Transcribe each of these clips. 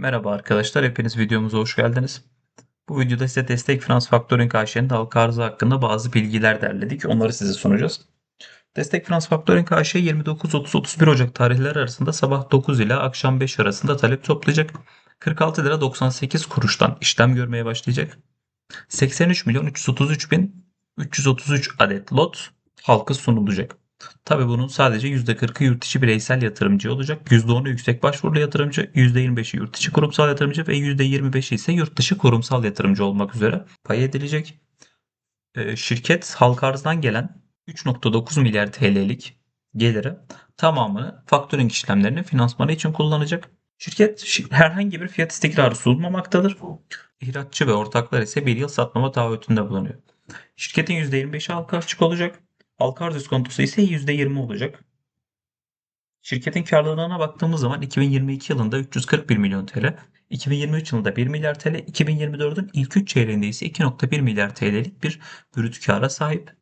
Merhaba arkadaşlar, hepiniz videomuza hoş geldiniz. Bu videoda size Destek Finans Factoring AŞ'nin halka arzı hakkında bazı bilgiler derledik. Onları size sunacağız. Destek Finans Factoring AŞ 29-30-31 Ocak tarihleri arasında sabah 9 ile akşam 5 arasında talep toplayacak. 46 lira 98 kuruştan işlem görmeye başlayacak. 83 milyon 333 bin 333 adet lot halka sunulacak. Tabi bunun sadece %40'ı yurt içi bireysel yatırımcı olacak. %10'u yüksek başvurulu yatırımcı, %25'i yurt içi kurumsal yatırımcı ve %25'i ise yurt dışı kurumsal yatırımcı olmak üzere pay edilecek. Ee, şirket halka arzdan gelen 3.9 milyar TL'lik geliri tamamını faktörink işlemlerinin finansmanı için kullanacak. Şirket şi- herhangi bir fiyat istikrarı sunmamaktadır. İhraççı ve ortaklar ise bir yıl satmama taahhütünde bulunuyor. Şirketin %25'i halka açık olacak. Halka arz iskontosu ise %20 olacak. Şirketin karlılığına baktığımız zaman 2022 yılında 341 milyon TL, 2023 yılında 1 milyar TL, 2024'ün ilk 3 çeyreğinde ise 2.1 milyar TL'lik bir brüt kâra sahip.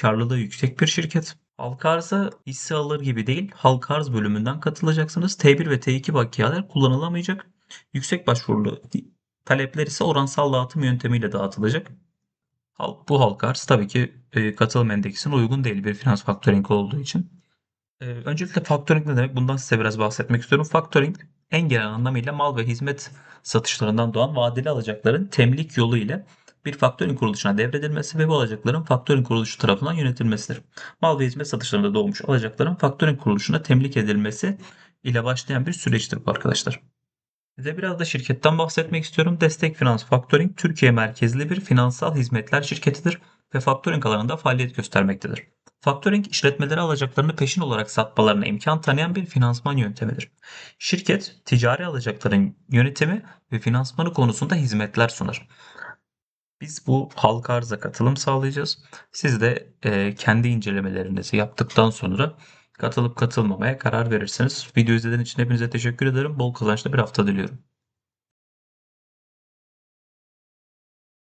Karlılığı yüksek bir şirket. Halka arza hisse alır gibi değil, halka arz bölümünden katılacaksınız. T1 ve T2 bakiyeler kullanılamayacak. Yüksek başvurulu talepler ise oransal dağıtım yöntemiyle dağıtılacak. Bu halka arz tabii ki e, katılım endeksine uygun değil bir finans faktörink olduğu için. E, öncelikle faktörink ne demek? Bundan size biraz bahsetmek istiyorum. Faktörink en genel anlamıyla mal ve hizmet satışlarından doğan vadeli alacakların temlik yolu ile bir faktörink kuruluşuna devredilmesi ve bu alacakların faktörink kuruluşu tarafından yönetilmesidir. Mal ve hizmet satışlarında doğmuş alacakların faktörink kuruluşuna temlik edilmesi ile başlayan bir süreçtir bu arkadaşlar. Size biraz da şirketten bahsetmek istiyorum. Destek Finans Factoring Türkiye merkezli bir finansal hizmetler şirketidir ve faktöring alanında faaliyet göstermektedir. Faktöring işletmelere alacaklarını peşin olarak satmalarına imkan tanıyan bir finansman yöntemidir. Şirket ticari alacakların yönetimi ve finansmanı konusunda hizmetler sunar. Biz bu halka arza katılım sağlayacağız. Siz de e, kendi incelemelerinizi yaptıktan sonra katılıp katılmamaya karar verirsiniz. Video izlediğiniz için hepinize teşekkür ederim. Bol kazançlı bir hafta diliyorum.